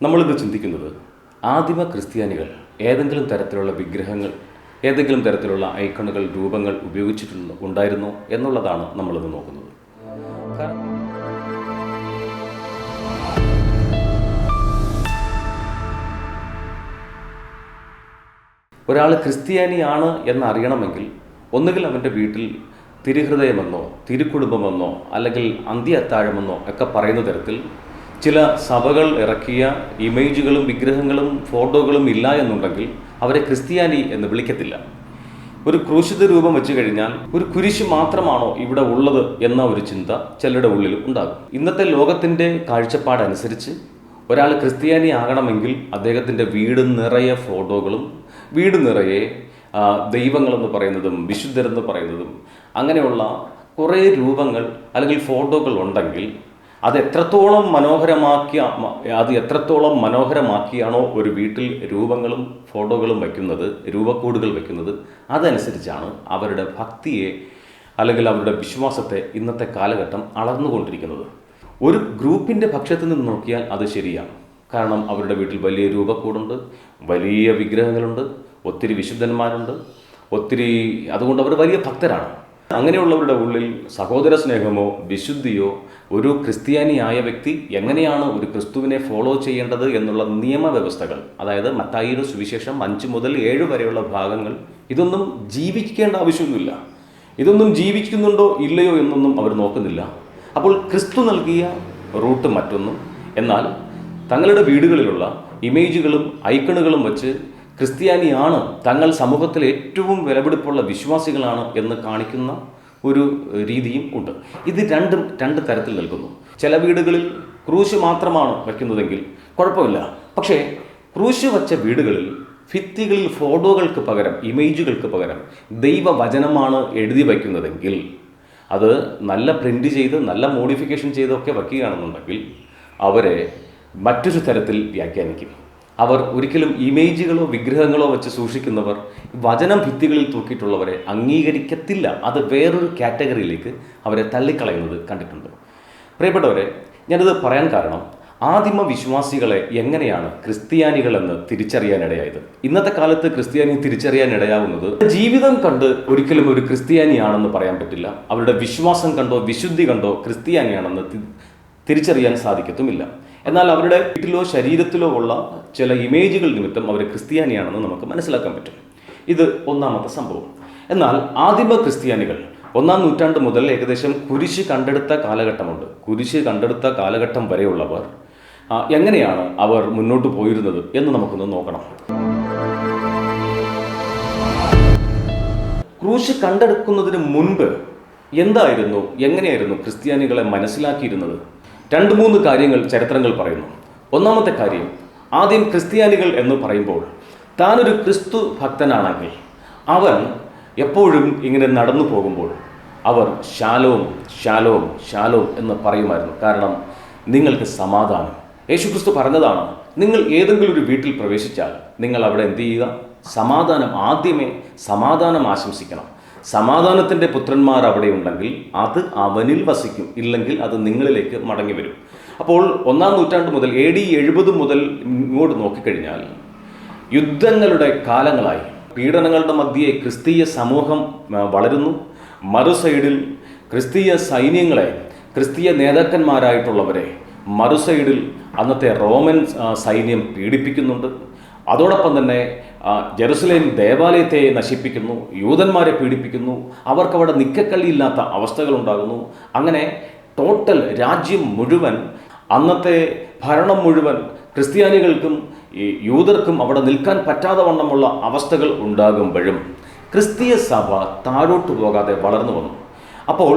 നമ്മളിത് ചിന്തിക്കുന്നത് ആദിമ ക്രിസ്ത്യാനികൾ ഏതെങ്കിലും തരത്തിലുള്ള വിഗ്രഹങ്ങൾ ഏതെങ്കിലും തരത്തിലുള്ള ഐക്കണുകൾ രൂപങ്ങൾ ഉപയോഗിച്ചിട്ടുണ്ട് ഉണ്ടായിരുന്നോ എന്നുള്ളതാണ് നമ്മളിത് നോക്കുന്നത്. ഒരാൾ ക്രിസ്ത്യാനിയാണ് എന്നറിയണമെങ്കിൽ ഒന്നുകിൽ അവന്റെ വീട്ടിൽ തിരുഹൃദയമെന്നോ തിരുക്കുടുംബമെന്നോ അല്ലെങ്കിൽ അന്ത്യ അത്താഴമെന്നോ ഒക്കെ പറയുന്ന തരത്തിൽ ചില സഭകൾ ഇറക്കിയ ഇമേജുകളും വിഗ്രഹങ്ങളും ഫോട്ടോകളും ഇല്ല എന്നുണ്ടെങ്കിൽ അവരെ ക്രിസ്ത്യാനി എന്ന് വിളിക്കത്തില്ല. ഒരു ക്രൂശിത രൂപം വെച്ച് കഴിഞ്ഞാൽ ഒരു കുരിശ് മാത്രമാണോ ഇവിടെ ഉള്ളത് എന്ന ഒരു ചിന്ത ചിലരുടെ ഉള്ളിൽ ഉണ്ടാകും. ഇന്നത്തെ ലോകത്തിന്റെ കാഴ്ചപ്പാടനുസരിച്ച് ഒരാൾ ക്രിസ്ത്യാനി ആകണമെങ്കിൽ അദ്ദേഹത്തിന്റെ വീട് നിറയെ ഫോട്ടോകളും വീട് നിറയെ ദൈവങ്ങളെന്ന് പറയുന്നതും വിശുദ്ധരെന്ന് പറയുന്നതും അങ്ങനെയുള്ള കുറേ രൂപങ്ങൾ അല്ലെങ്കിൽ ഫോട്ടോകൾ ഉണ്ടെങ്കിൽ അത് എത്രത്തോളം മനോഹരമാക്കിയ അത് എത്രത്തോളം മനോഹരമാക്കിയാണോ ഒരു വീട്ടിൽ രൂപങ്ങളും ഫോട്ടോകളും വയ്ക്കുന്നത് രൂപക്കൂടുകൾ വയ്ക്കുന്നത് അതനുസരിച്ചാണ് അവരുടെ ഭക്തിയെ അല്ലെങ്കിൽ അവരുടെ വിശ്വാസത്തെ ഇന്നത്തെ കാലഘട്ടം അളർന്നുകൊണ്ടിരിക്കുന്നത് ഒരു ഗ്രൂപ്പിന്റെ പക്ഷത്തു നിന്ന് നോക്കിയാൽ അത് ശരിയാണ്. കാരണം അവരുടെ വീട്ടിൽ വലിയ രൂപക്കൂടുണ്ട് വലിയ വിഗ്രഹങ്ങളുണ്ട് ഒത്തിരി വിശുദ്ധന്മാരുണ്ട് ഒത്തിരി അതുകൊണ്ട് അവർ വലിയ ഭക്തരാണ്. അങ്ങനെയുള്ളവരുടെ ഉള്ളിൽ സഹോദര സ്നേഹമോ വിശുദ്ധിയോ ഒരു ക്രിസ്ത്യാനിയായ വ്യക്തി എങ്ങനെയാണ് ഒരു ക്രിസ്തുവിനെ ഫോളോ ചെയ്യേണ്ടത് എന്നുള്ള നിയമവ്യവസ്ഥകൾ? അതായത് മത്തായിയുടെ സുവിശേഷം അഞ്ച് മുതൽ ഏഴ് വരെയുള്ള ഭാഗങ്ങൾ ഇതൊന്നും ജീവിക്കേണ്ട ആവശ്യമൊന്നുമില്ല. ഇതൊന്നും ജീവിക്കുന്നുണ്ടോ ഇല്ലയോ എന്നൊന്നും അവർ നോക്കുന്നില്ല. അപ്പോൾ ക്രിസ്തു നൽകിയ റൂട്ട് മറ്റൊന്നും എന്നാൽ തങ്ങളുടെ വീടുകളിലുള്ള ഇമേജുകളും ഐക്കണുകളും വെച്ച് ക്രിസ്ത്യാനിയാണ് തങ്ങൾ സമൂഹത്തിൽ ഏറ്റവും വിലപിടിപ്പുള്ള വിശ്വാസികളാണ് എന്ന് കാണിക്കുന്ന ഒരു രീതിയും ഉണ്ട്. ഇത് രണ്ടും രണ്ട് തരത്തിൽ നൽകുന്നു. ചില വീടുകളിൽ ക്രൂശ് മാത്രമാണ് വയ്ക്കുന്നതെങ്കിൽ കുഴപ്പമില്ല. പക്ഷേ ക്രൂശ് വച്ച വീടുകളിൽ ഭിത്തികളിൽ ഫോട്ടോകൾക്ക് പകരം ഇമേജുകൾക്ക് പകരം ദൈവവചനമാണ് എഴുതി വയ്ക്കുന്നതെങ്കിൽ അത് നല്ല പ്രിന്റ് ചെയ്ത് നല്ല മോഡിഫിക്കേഷൻ ചെയ്തൊക്കെ വയ്ക്കുകയാണെന്നുണ്ടെങ്കിൽ അവരെ മറ്റൊരു തരത്തിൽ വ്യാഖ്യാനിക്കും. അവർ ഒരിക്കലും ഇമേജുകളോ വിഗ്രഹങ്ങളോ വെച്ച് സൂക്ഷിക്കുന്നവർ വചനം ഭിത്തികളിൽ തൂക്കിയിട്ടുള്ളവരെ അംഗീകരിക്കത്തില്ല. അത് വേറൊരു കാറ്റഗറിയിലേക്ക് അവരെ തള്ളിക്കളയുന്നത് കണ്ടിട്ടുണ്ട്. പ്രിയപ്പെട്ടവരെ ഞാനിത് പറയാൻ കാരണം ആദിമ വിശ്വാസികളെ എങ്ങനെയാണ് ക്രിസ്ത്യാനികളെന്ന് തിരിച്ചറിയാനിടയായത്? ഇന്നത്തെ കാലത്ത് ക്രിസ്ത്യാനി തിരിച്ചറിയാനിടയാവുന്നത് ജീവിതം കണ്ട് ഒരിക്കലും ഒരു ക്രിസ്ത്യാനിയാണെന്ന് പറയാൻ പറ്റില്ല. അവരുടെ വിശ്വാസം കണ്ടോ വിശുദ്ധി കണ്ടോ ക്രിസ്ത്യാനിയാണെന്ന് തിരിച്ചറിയാൻ സാധിക്കത്തുമില്ല. എന്നാൽ അവരുടെ വീട്ടിലോ ശരീരത്തിലോ ഉള്ള ചില ഇമേജുകൾ നിമിത്തം അവർ ക്രിസ്ത്യാനിയാണെന്ന് നമുക്ക് മനസ്സിലാക്കാൻ പറ്റും. ഇത് ഒന്നാമത്തെ സംഭവം. എന്നാൽ ആദിമ ക്രിസ്ത്യാനികൾ ഒന്നാം നൂറ്റാണ്ട് മുതൽ ഏകദേശം കുരിശ് കണ്ടെടുത്ത കാലഘട്ടമുണ്ട്. കുരിശ് കണ്ടെടുത്ത കാലഘട്ടം വരെയുള്ളവർ എങ്ങനെയാണ് അവർ മുന്നോട്ട് പോയിരുന്നത് എന്ന് നമുക്കൊന്ന് നോക്കണം. ക്രൂശ് കണ്ടെടുക്കുന്നതിന് മുൻപ് എന്തായിരുന്നു എങ്ങനെയായിരുന്നു ക്രിസ്ത്യാനികളെ മനസ്സിലാക്കിയിരുന്നത്? രണ്ട് മൂന്ന് കാര്യങ്ങൾ ചരിത്രങ്ങൾ പറയുന്നു. ഒന്നാമത്തെ കാര്യം ആദ്യം ക്രിസ്ത്യാനികൾ എന്ന് പറയുമ്പോൾ താനൊരു ക്രിസ്തു ഭക്തനാണെങ്കിൽ അവൻ എപ്പോഴും ഇങ്ങനെ നടന്നു പോകുമ്പോൾ അവർ ശാലോം ശാലോം ശാലോം എന്ന് പറയുമായിരുന്നു. കാരണം നിങ്ങൾക്ക് സമാധാനം. യേശുക്രിസ്തു പറഞ്ഞതാണ് നിങ്ങൾ ഏതെങ്കിലും ഒരു വീട്ടിൽ പ്രവേശിച്ചാൽ നിങ്ങൾ അവിടെ എന്ത് ചെയ്യുക? സമാധാനം ആദ്യമേ സമാധാനം ആശംസിക്കണം. സമാധാനത്തിന്റെ പുത്രന്മാർ അവിടെ ഉണ്ടെങ്കിൽ അത് അവനിൽ വസിക്കും. ഇല്ലെങ്കിൽ അത് നിങ്ങളിലേക്ക് മടങ്ങി വരും. അപ്പോൾ ഒന്നാം നൂറ്റാണ്ട് മുതൽ എ ഡി എഴുപത് മുതൽ ഇങ്ങോട്ട് നോക്കിക്കഴിഞ്ഞാൽ യുദ്ധങ്ങളുടെ കാലങ്ങളായി. പീഡനങ്ങളുടെ മധ്യേ ക്രിസ്തീയ സമൂഹം വളരുന്നു. മറു സൈഡിൽ ക്രിസ്തീയ സൈന്യങ്ങളെ ക്രിസ്തീയ നേതാക്കന്മാരായിട്ടുള്ളവരെ മറു സൈഡിൽ അന്നത്തെ റോമൻ സൈന്യം പീഡിപ്പിക്കുന്നുണ്ട്. അതോടൊപ്പം തന്നെ ജെറുസലേം ദേവാലയത്തെ നശിപ്പിക്കുന്നു യൂതന്മാരെ പീഡിപ്പിക്കുന്നു അവർക്കവിടെ നിക്കക്കള്ളിയില്ലാത്ത അവസ്ഥകളുണ്ടാകുന്നു. അങ്ങനെ ടോട്ടൽ രാജ്യം മുഴുവൻ അന്നത്തെ ഭരണം മുഴുവൻ ക്രിസ്ത്യാനികൾക്കും യൂതർക്കും അവിടെ നിൽക്കാൻ പറ്റാതെ വണ്ണമുള്ള അവസ്ഥകൾ ഉണ്ടാകുമ്പോഴും ക്രിസ്തീയ സഭ താഴോട്ട് പോകാതെ വളർന്നു വന്നു. അപ്പോൾ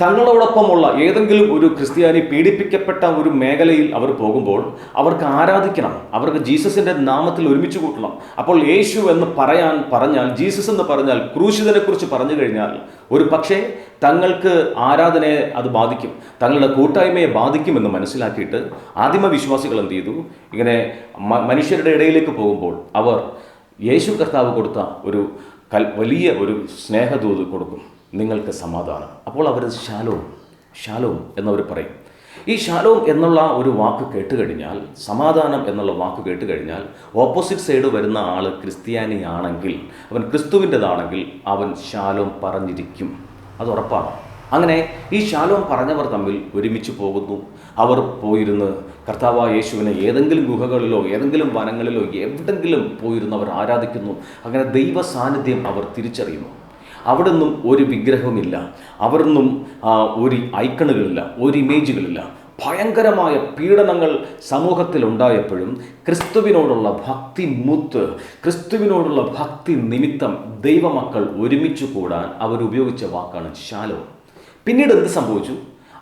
തങ്ങളോടൊപ്പമുള്ള ഏതെങ്കിലും ഒരു ക്രിസ്ത്യാനി പീഡിപ്പിക്കപ്പെട്ട ഒരു മേഖലയിൽ അവർ പോകുമ്പോൾ അവർക്ക് ആരാധിക്കണം അവർക്ക് ജീസസിന്റെ നാമത്തിൽ ഒരുമിച്ച് കൂട്ടണം. അപ്പോൾ യേശു എന്ന് പറയാൻ പറഞ്ഞാൽ ജീസസ് എന്ന് പറഞ്ഞാൽ ക്രൂശിതനെക്കുറിച്ച് പറഞ്ഞു കഴിഞ്ഞാൽ ഒരു പക്ഷേ തങ്ങൾക്ക് ആരാധനയെ അത് ബാധിക്കും തങ്ങളുടെ കൂട്ടായ്മയെ ബാധിക്കുമെന്ന് മനസ്സിലാക്കിയിട്ട് ആദിമ വിശ്വാസികൾ എന്ത് ചെയ്തു? ഇങ്ങനെ മനുഷ്യരുടെ ഇടയിലേക്ക് പോകുമ്പോൾ അവർ യേശു കർത്താവ് കൊടുത്ത ഒരു കൽ വലിയ ഒരു സ്നേഹദൂത് കൊടുക്കും. നിങ്ങൾക്ക് സമാധാനം. അപ്പോൾ അവർ ശാലോം ശാലോം എന്നവർ പറയും. ഈ ശാലോം എന്നുള്ള ഒരു വാക്ക് കേട്ട് കഴിഞ്ഞാൽ സമാധാനം എന്നുള്ള വാക്ക് കേട്ട് കഴിഞ്ഞാൽ ഓപ്പോസിറ്റ് സൈഡ് വരുന്ന ആൾ ക്രിസ്ത്യാനിയാണെങ്കിൽ അവൻ ക്രിസ്തുവിന്റെതാണെങ്കിൽ അവൻ ശാലോം പറഞ്ഞിരിക്കും. അത് ഉറപ്പാണ്. അങ്ങനെ ഈ ശാലോം പറഞ്ഞവർ തമ്മിൽ ഒരുമിച്ച് പോകുന്നു. അവർ പോയിരുന്ന് കർത്താവ യേശുവിനെ ഏതെങ്കിലും ഗുഹകളിലോ ഏതെങ്കിലും വനങ്ങളിലോ എവിടെങ്കിലും പോയിരുന്ന് അവർ ആരാധിക്കുന്നു. അങ്ങനെ ദൈവ സാന്നിധ്യം അവർ തിരിച്ചറിയുന്നു. അവിടെ നിന്നും ഒരു വിഗ്രഹമില്ല അവിടെ നിന്നും ഒരു ഐക്കണുകളില്ല ഒരു ഇമേജുകളില്ല. ഭയങ്കരമായ പീഡനങ്ങൾ സമൂഹത്തിൽ ഉണ്ടായപ്പോഴും ക്രിസ്തുവിനോടുള്ള ഭക്തി മുത്ത് ക്രിസ്തുവിനോടുള്ള ഭക്തി നിമിത്തം ദൈവമക്കൾ ഒരുമിച്ച് കൂടാൻ അവരുപയോഗിച്ച വാക്കാണ് ശാലോ. പിന്നീട് എന്ത് സംഭവിച്ചു?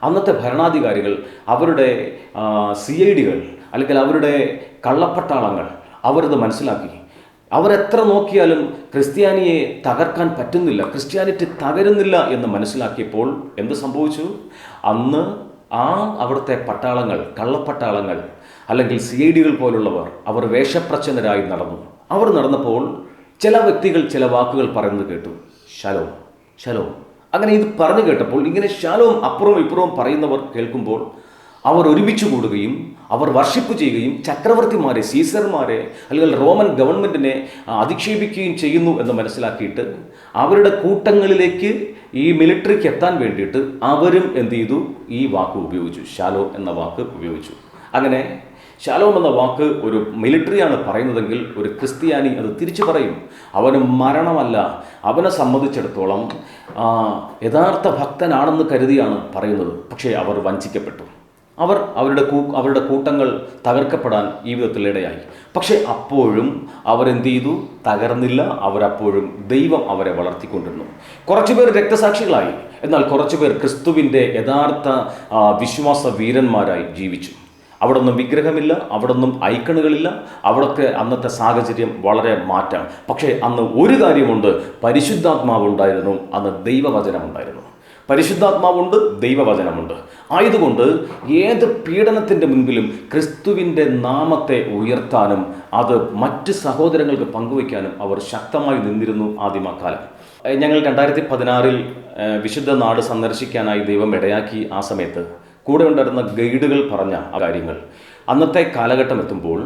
അന്നത്തെ ഭരണാധികാരികൾ അവരുടെ സി ഐ ഡികൾ അല്ലെങ്കിൽ അവരുടെ കള്ളപ്പട്ടാളങ്ങൾ അവരത് മനസ്സിലാക്കി. അവരെത്ര നോക്കിയാലും ക്രിസ്ത്യാനിയെ തകർക്കാൻ പറ്റുന്നില്ല ക്രിസ്ത്യാനിറ്റി തകരുന്നില്ല എന്ന് മനസ്സിലാക്കിയപ്പോൾ എന്ത് സംഭവിച്ചു? അന്ന് ആ അവിടുത്തെ പട്ടാളങ്ങൾ കള്ളപ്പട്ടാളങ്ങൾ അല്ലെങ്കിൽ സി ഐ ഡികൾ പോലുള്ളവർ അവർ വേഷപ്രച്ഛന്നരായി നടന്നു. അവർ നടന്നപ്പോൾ ചില വ്യക്തികൾ ചില വാക്കുകൾ പറയുന്നത് കേട്ടു. ശലോം ശലോം. അങ്ങനെ ഇത് പറഞ്ഞു കേട്ടപ്പോൾ ഇങ്ങനെ ശലോം അപ്പുറവും ഇപ്പുറവും പറയുന്നവർ കേൾക്കുമ്പോൾ അവർ ഒരുമിച്ച് കൂടുകയും അവർ വർഷിപ്പ് ചെയ്യുകയും ചക്രവർത്തിമാരെ സീസർമാരെ അല്ലെങ്കിൽ റോമൻ ഗവൺമെന്റിനെ അധിക്ഷേപിക്കുകയും ചെയ്യുന്നു എന്ന് മനസ്സിലാക്കിയിട്ട് അവരുടെ കൂട്ടങ്ങളിലേക്ക് ഈ മിലിറ്ററിക്ക് എത്താൻ വേണ്ടിയിട്ട് അവരും എന്ത് ചെയ്തു? ഈ വാക്ക് ഉപയോഗിച്ചു. ഷാലോ എന്ന വാക്ക് ഉപയോഗിച്ചു. അങ്ങനെ ശാലോം എന്ന വാക്ക് ഒരു മിലിറ്ററിയാണ് പറയുന്നതെങ്കിൽ ഒരു ക്രിസ്ത്യാനി അത് തിരിച്ചു പറയും. അവന് മരണമല്ല അവനെ സംബന്ധിച്ചിടത്തോളം യഥാർത്ഥ ഭക്തനാണെന്ന് കരുതിയാണ് പറയുന്നത്. പക്ഷേ അവർ വഞ്ചിക്കപ്പെട്ടു. അവർ അവരുടെ കൂ അവരുടെ കൂട്ടങ്ങൾ തകർക്കപ്പെടാൻ ഈ വിധത്തിൽ ഇടയായി. പക്ഷേ അപ്പോഴും അവരെന്ത് ചെയ്തു? തകർന്നില്ല. അവരപ്പോഴും ദൈവം അവരെ വളർത്തിക്കൊണ്ടിരുന്നു. കുറച്ചുപേർ രക്തസാക്ഷികളായി. എന്നാൽ കുറച്ചുപേർ ക്രിസ്തുവിന്റെ യഥാർത്ഥ വിശ്വാസ വീരന്മാരായി ജീവിച്ചു. അവിടെ ഒന്നും വിഗ്രഹമില്ല. അവിടെ ഒന്നും ഐക്കണുകളില്ല. അവിടൊക്കെ അന്നത്തെ സാഹചര്യം വളരെ മാറ്റാം. പക്ഷേ അന്ന് ഒരു കാര്യമുണ്ട്. പരിശുദ്ധാത്മാവ് ഉണ്ടായിരുന്നു. അന്ന് ദൈവവചനമുണ്ടായിരുന്നു പരിശുദ്ധാത്മാവുണ്ട് ദൈവവചനമുണ്ട്. ആയതുകൊണ്ട് ഏത് പീഡനത്തിന്റെ മുൻപിലും ക്രിസ്തുവിന്റെ നാമത്തെ ഉയർത്താനും അത് മറ്റ് സഹോദരങ്ങൾക്ക് പങ്കുവയ്ക്കാനും അവർ ശക്തമായി നിന്നിരുന്നു ആദിമക്കാലം ഞങ്ങൾ രണ്ടായിരത്തി പതിനാറിൽ വിശുദ്ധ നാട് സന്ദർശിക്കാനായി ദൈവം ഇടയാക്കി ആ സമയത്ത് കൂടെ ഉണ്ടായിരുന്ന ഗൈഡുകൾ പറഞ്ഞ കാര്യങ്ങൾ. അന്നത്തെ കാലഘട്ടം എത്തുമ്പോൾ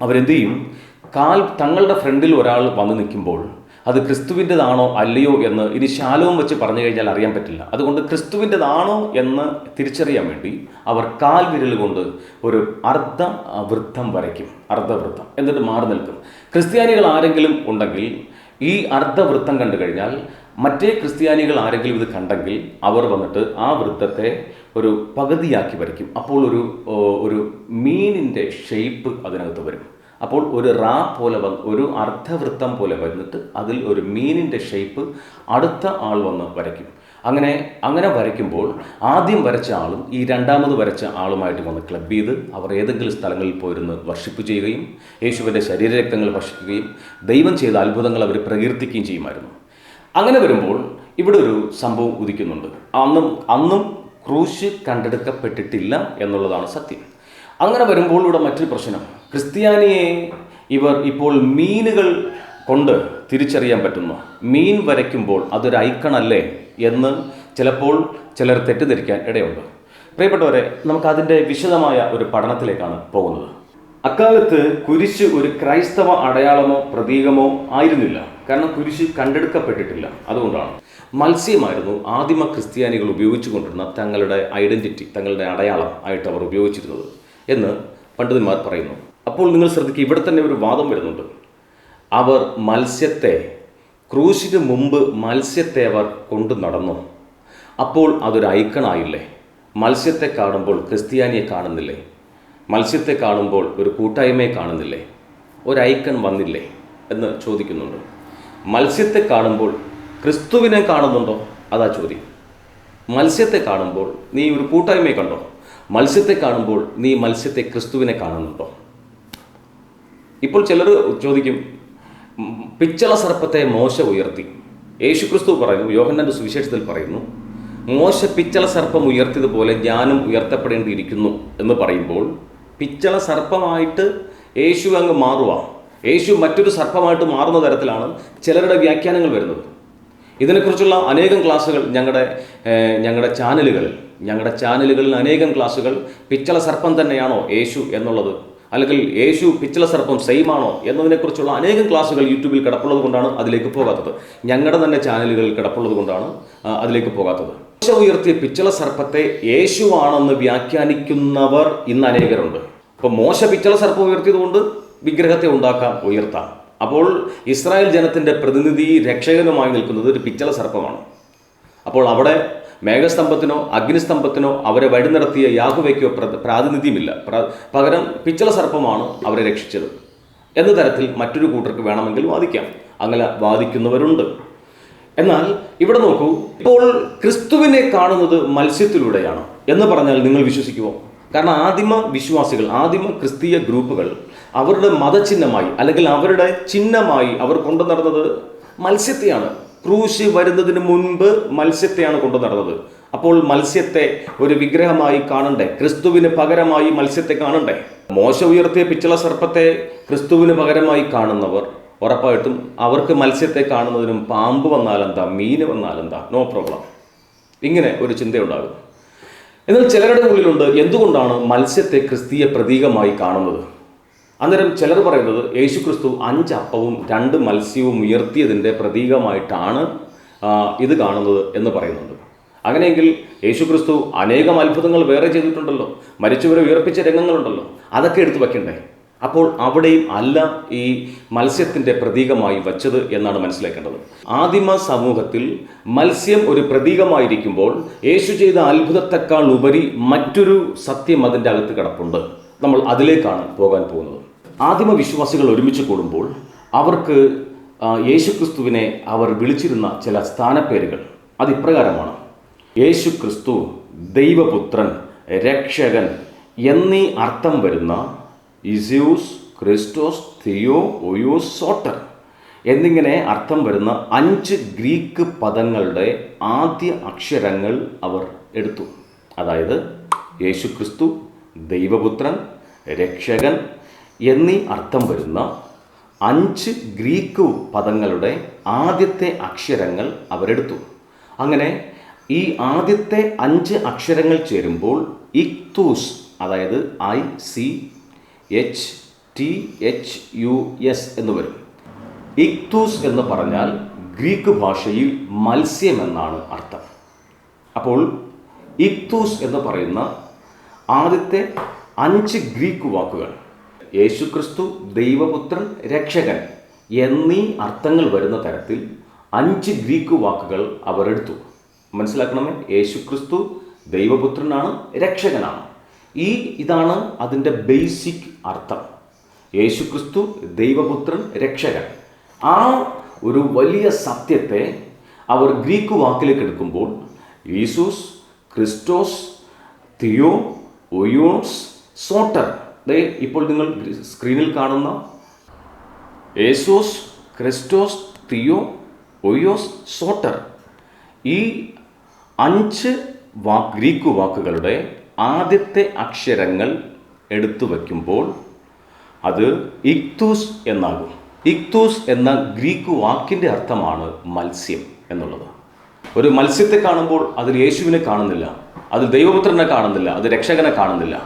അവരെന്ത് ചെയ്യും? കാൽ തങ്ങളുടെ ഫ്രണ്ടിൽ ഒരാൾ വന്ന് നിൽക്കുമ്പോൾ അത് ക്രിസ്തുവിന്റെതാണോ അല്ലയോ എന്ന് ഇനി ശാലവും വെച്ച് പറഞ്ഞു കഴിഞ്ഞാൽ അറിയാൻ പറ്റില്ല. അതുകൊണ്ട് ക്രിസ്തുവിന്റെതാണോ എന്ന് തിരിച്ചറിയാൻ വേണ്ടി അവർ കാൽ വിരൽ കൊണ്ട് ഒരു അർദ്ധ വൃത്തം വരയ്ക്കും. അർദ്ധവൃത്തം എന്നിട്ട് മാറി നിൽക്കും. ക്രിസ്ത്യാനികൾ ആരെങ്കിലും ഉണ്ടെങ്കിൽ ഈ അർദ്ധവൃത്തം കണ്ടു കഴിഞ്ഞാൽ മറ്റേ ക്രിസ്ത്യാനികൾ ആരെങ്കിലും ഇത് കണ്ടെങ്കിൽ അവർ വന്നിട്ട് ആ വൃത്തത്തെ ഒരു പകുതിയാക്കി വരയ്ക്കും. അപ്പോൾ ഒരു ഒരു മീനിന്റെ ഷേപ്പ് അതിനകത്ത് വരും. അപ്പോൾ ഒരു റാ പോലെ വന്ന് ഒരു അർദ്ധവൃത്തം പോലെ വന്നിട്ട് അതിൽ ഒരു മീനിന്റെ ഷേപ്പ് അടുത്ത ആൾ വന്ന് വരയ്ക്കും. അങ്ങനെ അങ്ങനെ വരയ്ക്കുമ്പോൾ ആദ്യം വരച്ച ആളും ഈ രണ്ടാമത് വരച്ച ആളുമായിട്ട് വന്ന് ക്ലബ് ചെയ്ത് അവർ ഏതെങ്കിലും സ്ഥലങ്ങളിൽ പോയിരുന്ന് വർഷിപ്പ് ചെയ്യുകയും യേശുവിന്റെ ശരീരരക്തങ്ങൾ ഭക്ഷിക്കുകയും ദൈവം ചെയ്ത അത്ഭുതങ്ങൾ അവർ പ്രകീർത്തിക്കുകയും ചെയ്യുമായിരുന്നു. അങ്ങനെ വരുമ്പോൾ ഇവിടെ ഒരു സംഭവം ഉദിക്കുന്നുണ്ട്. അന്നും അന്നും ക്രൂശ് കണ്ടെടുക്കപ്പെട്ടിട്ടില്ല എന്നുള്ളതാണ് സത്യം. അങ്ങനെ വരുമ്പോൾ ഇവിടെ മറ്റൊരു പ്രശ്നം. ക്രിസ്ത്യാനിയെ ഇവർ ഇപ്പോൾ മീനുകൾ കൊണ്ട് തിരിച്ചറിയാൻ പറ്റുന്നു. മീൻ വരയ്ക്കുമ്പോൾ അതൊരു ഐക്കണല്ലേ എന്ന് ചിലപ്പോൾ ചിലർ തെറ്റിദ്ധരിക്കാൻ ഇടയുണ്ട്. പ്രിയപ്പെട്ടവരെ നമുക്കതിന്റെ വിശദമായ ഒരു പഠനത്തിലേക്കാണ് പോകുന്നത്. അക്കാലത്ത് കുരിശ് ഒരു ക്രൈസ്തവ അടയാളമോ പ്രതീകമോ ആയിരുന്നില്ല. കാരണം കുരിശ് കണ്ടെടുക്കപ്പെട്ടിട്ടില്ല. അതുകൊണ്ടാണ്. മത്സ്യമായിരുന്നു ആദിമ ക്രിസ്ത്യാനികൾ ഉപയോഗിച്ചുകൊണ്ടിരുന്ന തങ്ങളുടെ ഐഡന്റിറ്റി തങ്ങളുടെ അടയാളം ആയിട്ട് അവർ ഉപയോഗിച്ചിരുന്നത് എന്ന് പണ്ഡിതന്മാർ പറയുന്നു. അപ്പോൾ നിങ്ങൾ ശ്രദ്ധിക്കുക ഇവിടെ തന്നെ ഒരു വാദം വരുന്നുണ്ട്. അവർ മത്സ്യത്തെ ക്രൂശിന് മുമ്പ് മത്സ്യത്തെ അവർ കൊണ്ടു നടന്നു. അപ്പോൾ അതൊരു ഐക്കണായില്ലേ മത്സ്യത്തെ കാണുമ്പോൾ ക്രിസ്ത്യാനിയെ കാണുന്നില്ലേ? മത്സ്യത്തെ കാണുമ്പോൾ ഒരു കൂട്ടായ്മയെ കാണുന്നില്ലേ? ഒരു ഐക്കൺ വന്നില്ലേ? എന്ന് ചോദിക്കുന്നുണ്ട്. മത്സ്യത്തെ കാണുമ്പോൾ ക്രിസ്തുവിനെ കാണുന്നുണ്ടോ? അതാ ചോദ്യം. മത്സ്യത്തെ കാണുമ്പോൾ നീ ഒരു കൂട്ടായ്മയെ കണ്ടോ? മത്സ്യത്തെ കാണുമ്പോൾ നീ മത്സ്യത്തെ ക്രിസ്തുവിനെ കാണുന്നുണ്ടോ? ഇപ്പോൾ ചിലർ ചോദിക്കും പിച്ചള സർപ്പത്തെ മോശ ഉയർത്തി. യേശുക്രിസ്തു പറയുന്നു യോഹന്നന്റെ സുവിശേഷത്തിൽ പറയുന്നു മോശ പിച്ചള സർപ്പം ഉയർത്തിയതുപോലെ ഞാനും ഉയർത്തപ്പെടേണ്ടിയിരിക്കുന്നു എന്ന് പറയുമ്പോൾ പിച്ചള സർപ്പമായിട്ട് യേശു അങ്ങ് മാറുക യേശു മറ്റൊരു സർപ്പമായിട്ട് മാറുന്ന തരത്തിലാണ് ചിലരുടെ വ്യാഖ്യാനങ്ങൾ വരുന്നത്. ഇതിനെക്കുറിച്ചുള്ള അനേകം ക്ലാസ്സുകൾ ഞങ്ങളുടെ ഞങ്ങളുടെ ചാനലുകളിൽ ഞങ്ങളുടെ ചാനലുകളിൽ അനേകം ക്ലാസ്സുകൾ പിച്ചള സർപ്പം തന്നെയാണോ യേശു എന്നുള്ളത് അല്ലെങ്കിൽ യേശു പിച്ചള സർപ്പം സെയിം ആണോ എന്നതിനെക്കുറിച്ചുള്ള അനേകം ക്ലാസ്സുകൾ യൂട്യൂബിൽ കിടപ്പുള്ളത് കൊണ്ടാണ് അതിലേക്ക് പോകാത്തത്. ഞങ്ങളുടെ തന്നെ ചാനലുകളിൽ കിടപ്പുള്ളത് കൊണ്ടാണ് അതിലേക്ക് പോകാത്തത്. യേശു ഉയർത്തിയ പിച്ചള സർപ്പത്തെ യേശുവാണെന്ന് വ്യാഖ്യാനിക്കുന്നവർ ഇന്ന് അനേകരുണ്ട്. അപ്പോൾ മോശ പിച്ചള സർപ്പം ഉയർത്തിയത് കൊണ്ട് വിഗ്രഹത്തെ ഉണ്ടാക്കാം ഉയർത്താം. അപ്പോൾ ഇസ്രായേൽ ജനത്തിന്റെ പ്രതിനിധി രക്ഷകനുമായി നിൽക്കുന്നത് ഒരു പിച്ചള സർപ്പമാണ്. അപ്പോൾ അവിടെ മേഘസ്തംഭത്തിനോ അഗ്നിസ്തംഭത്തിനോ അവരെ വഴി നടത്തിയ യാഹുവയ്ക്കോ പ്ര- പ്രാതിനിധ്യമില്ല. പ്ര- പകരം പിച്ചള സർപ്പമാണ് അവരെ രക്ഷിച്ചത്. എന്ന തരത്തിൽ മറ്റൊരു കൂട്ടർക്ക് വേണമെങ്കിൽ വാദിക്കാം. അങ്ങനെ വാദിക്കുന്നവരുണ്ട്. എന്നാൽ ഇവിടെ നോക്കൂ ഇപ്പോൾ ക്രിസ്തുവിനെ കാണുന്നത് മത്സ്യത്തിലൂടെയാണ് എന്ന് പറഞ്ഞാൽ നിങ്ങൾ വിശ്വസിക്കുമോ കാരണം ആദിമ വിശ്വാസികൾ ആദിമ ക്രിസ്തീയ ഗ്രൂപ്പുകൾ അവരുടെ മതചിഹ്നമായി അല്ലെങ്കിൽ അവരുടെ ചിഹ്നമായി അവർ കൊണ്ടു നടന്നത് മത്സ്യത്തെയാണ്. ക്രൂശ് വരുന്നതിന് മുൻപ് മത്സ്യത്തെയാണ് കൊണ്ടു നടന്നത്. അപ്പോൾ മത്സ്യത്തെ ഒരു വിഗ്രഹമായി കാണണ്ടേ? ക്രിസ്തുവിന് പകരമായി മത്സ്യത്തെ കാണണ്ടേ? മോശ ഉയർത്തിയ പിച്ചള സർപ്പത്തെ ക്രിസ്തുവിന് പകരമായി കാണുന്നവർ ഉറപ്പായിട്ടും അവർക്ക് മത്സ്യത്തെ കാണുന്നതിനും പാമ്പ് വന്നാലെന്താ? മീൻ വന്നാലെന്താ? No problem. ഇങ്ങനെ ഒരു ചിന്തയുണ്ടാകും. എന്നാൽ ചിലരുടെ ഉള്ളിലുണ്ട് എന്തുകൊണ്ടാണ് മത്സ്യത്തെ ക്രിസ്തീയ പ്രതീകമായി കാണുന്നത്? അന്നേരം ചിലർ പറയുന്നത് യേശുക്രിസ്തു അഞ്ച് അപ്പവും രണ്ട് മത്സ്യവും ഉയർത്തിയതിന്റെ പ്രതീകമായിട്ടാണ് ഇത് കാണുന്നത് എന്ന് പറയുന്നുണ്ട്. അങ്ങനെയെങ്കിൽ യേശുക്രിസ്തു അനേകം അത്ഭുതങ്ങൾ വേറെ ചെയ്തിട്ടുണ്ടല്ലോ. മരിച്ചവരെ ഉയർപ്പിച്ച രംഗങ്ങളുണ്ടല്ലോ. അതൊക്കെ എടുത്തു വയ്ക്കണ്ടേ? അപ്പോൾ അവിടെയും അല്ല ഈ മത്സ്യത്തിന്റെ പ്രതീകമായി വച്ചത് എന്നാണ് മനസ്സിലാക്കേണ്ടത്. ആദിമ സമൂഹത്തിൽ മത്സ്യം ഒരു പ്രതീകമായിരിക്കുമ്പോൾ യേശു ചെയ്ത അത്ഭുതത്തെക്കാൾ ഉപരി മറ്റൊരു സത്യം അതിന്റെ അകത്ത് കിടപ്പുണ്ട്. നമ്മൾ അതിലേക്കാണ് പോകാൻ പോകുന്നത്. ആദിമ വിശ്വാസികൾ ഒരുമിച്ച് കൂടുമ്പോൾ അവർക്ക് യേശുക്രിസ്തുവിനെ അവർ വിളിച്ചിരുന്ന ചില സ്ഥാനപ്പേരുകൾ. അതിപ്രകാരമാണ്. യേശു ക്രിസ്തു ദൈവപുത്രൻ രക്ഷകൻ എന്നീ അർത്ഥം വരുന്ന ഇസ്യൂസ് ക്രിസ്റ്റോസ് തിയോ ഒയൂസ് സോട്ടർ എന്നിങ്ങനെ അർത്ഥം വരുന്ന അഞ്ച് ഗ്രീക്ക് പദങ്ങളുടെ ആദ്യ അക്ഷരങ്ങൾ അവർ എടുത്തു. അതായത് യേശുക്രിസ്തു ദൈവപുത്രൻ രക്ഷകൻ എന്നീ അർത്ഥം വരുന്ന അഞ്ച് ഗ്രീക്ക് പദങ്ങളുടെ ആദ്യത്തെ അക്ഷരങ്ങൾ അവരെടുത്തു. അങ്ങനെ ഈ ആദ്യത്തെ അഞ്ച് അക്ഷരങ്ങൾ ചേരുമ്പോൾ ഇക്തൂസ് അതായത് I C H T H U S എന്ന് വരും. ഇക്തൂസ് എന്ന് പറഞ്ഞാൽ ഗ്രീക്ക് ഭാഷയിൽ മത്സ്യം എന്നാണ് അർത്ഥം. അപ്പോൾ ഇക്തൂസ് എന്ന് പറയുന്ന ആദ്യത്തെ അഞ്ച് ഗ്രീക്ക് വാക്കുകൾ യേശുക്രിസ്തു ദൈവപുത്രൻ രക്ഷകൻ എന്നീ അർത്ഥങ്ങൾ വരുന്ന തരത്തിൽ അഞ്ച് ഗ്രീക്ക് വാക്കുകൾ അവർ എടുത്തു. മനസ്സിലാക്കണമേ? യേശുക്രിസ്തു ദൈവപുത്രനാണ് രക്ഷകനാണ്. ഈ ഇതാണ് അതിന്റെ ബേസിക് അർത്ഥം. യേശുക്രിസ്തു ദൈവപുത്രൻ രക്ഷകൻ. ആ ഒരു വലിയ സത്യത്തെ അവർ ഗ്രീക്ക് വാക്കിലേക്ക് എടുക്കുമ്പോൾ ഈസൂസ് ക്രിസ്റ്റോസ് തിയോ ഒയോൺസ് സോട്ടർ ദേ ഇപ്പോൾ നിങ്ങൾ സ്ക്രീനിൽ കാണുന്ന യേസോസ് ക്രിസ്റ്റോസ് തിയോ ഒയോസ് സോട്ടർ. ഈ അഞ്ച് വാ ഗ്രീക്ക് വാക്കുകളുടെ ആദ്യത്തെ അക്ഷരങ്ങൾ എടുത്തു വയ്ക്കുമ്പോൾ അത് ഇക്തൂസ് എന്നാകും. ഇക്തൂസ് എന്ന ഗ്രീക്ക് വാക്കിന്റെ അർത്ഥമാണ് മത്സ്യം എന്നുള്ളത്. ഒരു മത്സ്യത്തെ കാണുമ്പോൾ അതിൽ യേശുവിനെ കാണുന്നില്ല അതിൽ ദൈവപുത്രനെ കാണുന്നില്ല അത് രക്ഷകനെ കാണുന്നില്ല.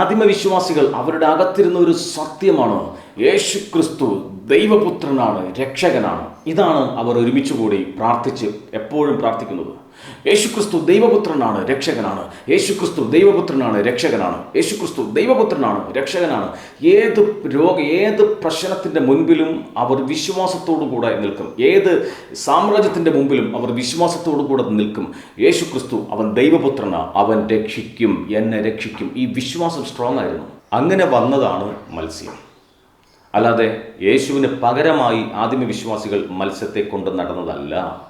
ആദിമവിശ്വാസികൾ അവരുടെ അകത്തിരുന്ന ഒരു സത്യമാണ്. യേശു ക്രിസ്തു ദൈവപുത്രനാണ് രക്ഷകനാണ്. ഇതാണ് അവർ ഒരുമിച്ചുകൂടി പ്രാർത്ഥിച്ച് എപ്പോഴും പ്രാർത്ഥിക്കുന്നത്. യേശുക്രിസ്തു ദൈവപുത്രനാണ് രക്ഷകനാണ്. യേശുക്രിസ്തു ദൈവപുത്രനാണ് രക്ഷകനാണ്. യേശുക്രിസ്തു ദൈവപുത്രനാണ് രക്ഷകനാണ്. ഏത് രോഗ ഏത് പ്രശ്നത്തിന്റെ മുൻപിലും അവർ വിശ്വാസത്തോടു കൂടെ നിൽക്കും. ഏത് സാമ്രാജ്യത്തിന്റെ മുമ്പിലും അവർ വിശ്വാസത്തോടു കൂടെ നിൽക്കും. യേശുക്രിസ്തു അവൻ ദൈവപുത്രനാണ് അവൻ രക്ഷിക്കും എന്നെ രക്ഷിക്കും. ഈ വിശ്വാസം സ്ട്രോങ് ആയിരുന്നു. അങ്ങനെ വന്നതാണ് മത്സ്യം. അല്ലാതെ യേശുവിന് പകരമായി ആദിമ വിശ്വാസികൾ മത്സ്യത്തെ കൊണ്ട് നടന്നതല്ല.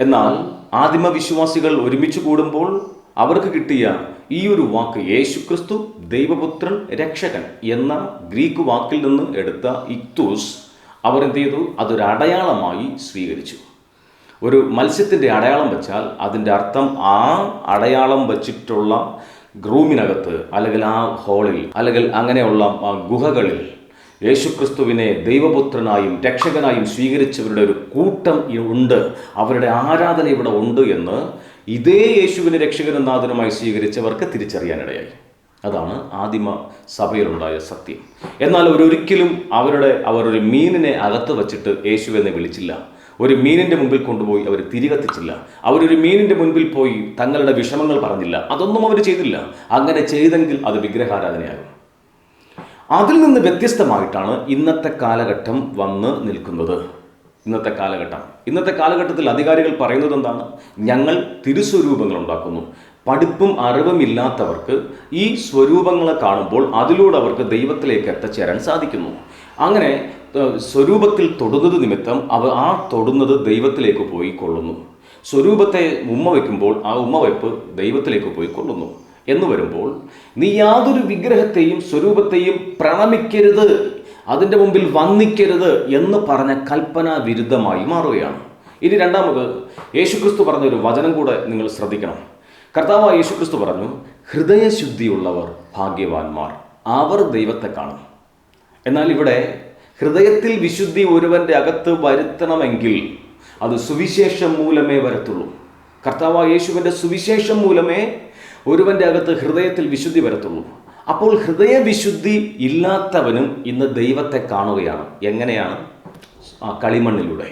എന്നാൽ ആദിമ വിശ്വാസികൾ ഒരുമിച്ച് കൂടുമ്പോൾ അവർക്ക് കിട്ടിയ ഈ ഒരു വാക്ക് യേശുക്രിസ്തു ദൈവപുത്രൻ രക്ഷകൻ എന്ന ഗ്രീക്ക് വാക്കിൽ നിന്ന് എടുത്ത ഇക്തൂസ് അവർ എന്ത് ചെയ്തു? അതൊരു അടയാളമായി സ്വീകരിച്ചു. ഒരു മത്സ്യത്തിന്റെ അടയാളം വെച്ചാൽ അതിന്റെ അർത്ഥം ആ അടയാളം വച്ചിട്ടുള്ള ഗ്രൂമിനകത്ത് അല്ലെങ്കിൽ ആ ഹോളിൽ അല്ലെങ്കിൽ അങ്ങനെയുള്ള ഗുഹകളിൽ യേശുക്രിസ്തുവിനെ ദൈവപുത്രനായും രക്ഷകനായും സ്വീകരിച്ചവരുടെ ഒരു കൂട്ടം ഉണ്ട്. അവരുടെ ആരാധന ഇവിടെ ഉണ്ട് എന്ന് ഇതേ യേശുവിനെ രക്ഷകനും നാഥനുമായി സ്വീകരിച്ചവർക്ക് തിരിച്ചറിയാനിടയായി. അതാണ് ആദിമ സഭയിലുണ്ടായ സത്യം. എന്നാൽ ഒരിക്കലും അവരുടെ അവർ ഒരു മീനിനെ അകത്ത് വച്ചിട്ട് യേശുവെന്ന് വിളിച്ചില്ല. ഒരു മീനിന്റെ മുമ്പിൽ കൊണ്ടുപോയി അവർ തിരികത്തിച്ചില്ല. അവരൊരു മീനിന്റെ മുൻപിൽ പോയി തങ്ങളുടെ വിഷമങ്ങൾ പറഞ്ഞില്ല. അതൊന്നും അവർ ചെയ്തില്ല. അങ്ങനെ ചെയ്തെങ്കിൽ അത് വിഗ്രഹാരാധനയാകും. അതിൽ നിന്ന് വ്യത്യസ്തമായിട്ടാണ് ഇന്നത്തെ കാലഘട്ടം വന്ന് നിൽക്കുന്നത്. ഇന്നത്തെ കാലഘട്ടം. ഇന്നത്തെ കാലഘട്ടത്തിൽ അധികാരികൾ പറയുന്നത് എന്താണ്? ഞങ്ങൾ തിരുസ്വരൂപങ്ങൾ ഉണ്ടാക്കുന്നു. പഠിപ്പും അറിവും ഇല്ലാത്തവർക്ക് ഈ സ്വരൂപങ്ങളെ കാണുമ്പോൾ അതിലൂടെ അവർക്ക് ദൈവത്തിലേക്ക് എത്തിച്ചേരാൻ സാധിക്കുന്നു. അങ്ങനെ സ്വരൂപത്തിൽ തൊടുന്നത് നിമിത്തം അവ ആ തൊടുന്നത് ദൈവത്തിലേക്ക് പോയി കൊള്ളുന്നു സ്വരൂപത്തെ ഉമ്മ വയ്ക്കുമ്പോൾ ആ ഉമ്മ വയ്പ്പ് ദൈവത്തിലേക്ക് പോയി കൊള്ളുന്നു എന്ന് വരുമ്പോൾ നീ യാതൊരു വിഗ്രഹത്തെയും സ്വരൂപത്തെയും പ്രണമിക്കരുത് അതിന്റെ മുമ്പിൽ വന്നിക്കരുത് എന്ന് പറഞ്ഞ കൽപ്പന വിരുദ്ധമായി മാറുകയാണ്. ഇനി രണ്ടാമത് യേശുക്രിസ്തു പറഞ്ഞൊരു വചനം കൂടെ നിങ്ങൾ ശ്രദ്ധിക്കണം. കർത്താവ് യേശുക്രിസ്തു പറഞ്ഞു ഹൃദയശുദ്ധിയുള്ളവർ ഭാഗ്യവാന്മാർ അവർ ദൈവത്തെ കാണും. എന്നാൽ ഇവിടെ ഹൃദയത്തിൽ വിശുദ്ധി ഒരുവന്റെ അകത്ത് വരുത്തണമെങ്കിൽ അത് സുവിശേഷം മൂലമേ വരത്തുള്ളൂ. കർത്താവ് യേശുവിന്റെ സുവിശേഷം മൂലമേ ഒരുവന്റെ അകത്ത് ഹൃദയത്തിൽ വിശുദ്ധി വരത്തുള്ളൂ അപ്പോൾ ഹൃദയവിശുദ്ധി ഇല്ലാത്തവനും ഇന്ന് ദൈവത്തെ കാണുകയാണ്. എങ്ങനെയാണ്? ആ കളിമണ്ണിലൂടെ.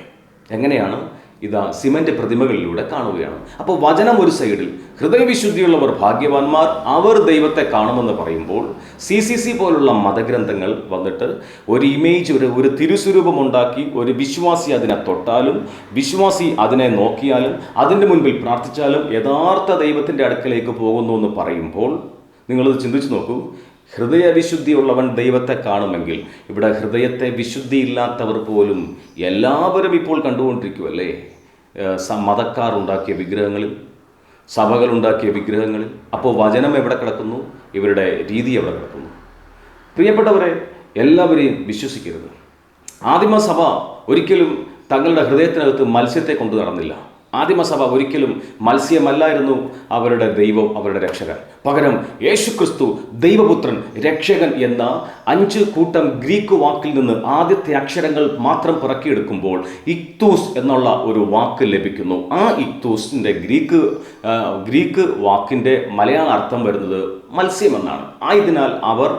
എങ്ങനെയാണ്? ഇതാ സിമന്റ് പ്രതിമകളിലൂടെ കാണുകയാണ്. അപ്പോൾ വചനം ഒരു സൈഡിൽ ഹൃദയവിശുദ്ധിയുള്ളവർ ഭാഗ്യവാന്മാർ അവർ ദൈവത്തെ കാണുമെന്ന് പറയുമ്പോൾ സി സി സി പോലുള്ള മതഗ്രന്ഥങ്ങൾ വന്നിട്ട് ഒരു ഇമേജ് ഒരു ഒരു തിരുസ്വരൂപം ഉണ്ടാക്കി ഒരു വിശ്വാസി അതിനെ തൊട്ടാലും വിശ്വാസി അതിനെ നോക്കിയാലും അതിന്റെ മുൻപിൽ പ്രാർത്ഥിച്ചാലും യഥാർത്ഥ ദൈവത്തിന്റെ അടുക്കലേക്ക് പോകുന്നു എന്ന് പറയുമ്പോൾ നിങ്ങളത് ചിന്തിച്ചു നോക്കൂ. ഹൃദയവിശുദ്ധിയുള്ളവൻ ദൈവത്തെ കാണുമെങ്കിൽ ഇവിടെ ഹൃദയത്തെ വിശുദ്ധിയില്ലാത്തവർ പോലും എല്ലാവരും ഇപ്പോൾ കണ്ടുകൊണ്ടിരിക്കുമല്ലേ മതക്കാർ ഉണ്ടാക്കിയ വിഗ്രഹങ്ങളിൽ സഭകൾ ഉണ്ടാക്കിയ വിഗ്രഹങ്ങളിൽ അപ്പോൾ വചനം എവിടെ കിടക്കുന്നു? ഇവരുടെ രീതി എവിടെ കിടക്കുന്നു? പ്രിയപ്പെട്ടവരെ എല്ലാവരെയും വിശ്വസിക്കരുത്. ആദിമസഭ ഒരിക്കലും തങ്ങളുടെ ഹൃദയത്തിനകത്ത് മത്സ്യത്തെ കൊണ്ടു നടന്നില്ല. ആദിമസഭ ഒരിക്കലും മത്സ്യമല്ലായിരുന്നു അവരുടെ ദൈവം അവരുടെ രക്ഷകൻ. പകരം യേശുക്രിസ്തു ദൈവപുത്രൻ രക്ഷകൻ എന്ന അഞ്ച് കൂട്ടം ഗ്രീക്ക് വാക്കിൽ നിന്ന് ആദ്യത്തെ അക്ഷരങ്ങൾ മാത്രം പിറക്കിയെടുക്കുമ്പോൾ ഇക്തൂസ് എന്നുള്ള ഒരു വാക്ക് ലഭിക്കുന്നു. ആ ഇക്തൂസിന്റെ ഗ്രീക്ക് ഗ്രീക്ക് വാക്കിന്റെ മലയാള അർത്ഥം വരുന്നത് മത്സ്യമെന്നാണ്. ആയതിനാൽ അവർ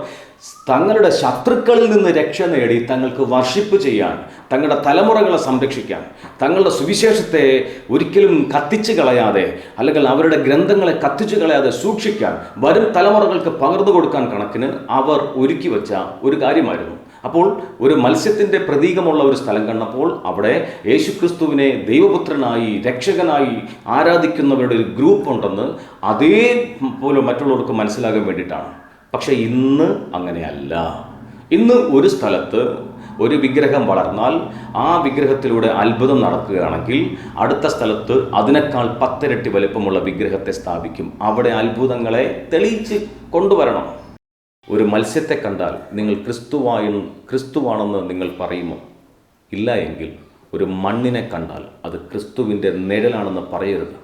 തങ്ങളുടെ ശത്രുക്കളിൽ നിന്ന് രക്ഷ നേടി തങ്ങൾക്ക് വർഷിപ്പ് ചെയ്യാൻ തങ്ങളുടെ തലമുറകളെ സംരക്ഷിക്കാൻ തങ്ങളുടെ സുവിശേഷത്തെ ഒരിക്കലും കത്തിച്ചു കളയാതെ അല്ലെങ്കിൽ അവരുടെ ഗ്രന്ഥങ്ങളെ കത്തിച്ചു കളയാതെ സൂക്ഷിക്കാൻ വരും തലമുറകൾക്ക് പകർന്നു കൊടുക്കാൻ കണക്കിന് അവർ ഒരുക്കി വെച്ച ഒരു കാര്യമായിരുന്നു. അപ്പോൾ ഒരു മത്സ്യത്തിന്റെ പ്രതീകമുള്ള ഒരു സ്ഥലം കണ്ടപ്പോൾ അവിടെ യേശുക്രിസ്തുവിനെ ദൈവപുത്രനായി രക്ഷകനായി ആരാധിക്കുന്നവരുടെ ഒരു ഗ്രൂപ്പ് ഉണ്ടെന്ന് അതേപോലെ മറ്റുള്ളവർക്ക് മനസ്സിലാകാൻ വേണ്ടിയിട്ടാണ്. പക്ഷെ ഇന്ന് അങ്ങനെയല്ല. ഇന്ന് ഒരു സ്ഥലത്ത് ഒരു വിഗ്രഹം വളർന്നാൽ ആ വിഗ്രഹത്തിലൂടെ അത്ഭുതം നടക്കുകയാണെങ്കിൽ അടുത്ത സ്ഥലത്ത് അതിനേക്കാൾ പത്തിരട്ടി വലുപ്പമുള്ള വിഗ്രഹത്തെ സ്ഥാപിക്കും. അവിടെ അത്ഭുതങ്ങളെ തെളിയിച്ച് കൊണ്ടുവരണം. ഒരു മത്സ്യത്തെ കണ്ടാൽ നിങ്ങൾ ക്രിസ്തുവായും ക്രിസ്തുവാണെന്ന് നിങ്ങൾ പറയുമോ? ഇല്ല എങ്കിൽ ഒരു മണ്ണിനെ കണ്ടാൽ അത് ക്രിസ്തുവിന്റെ നിഴലാണെന്ന് പറയരുത്.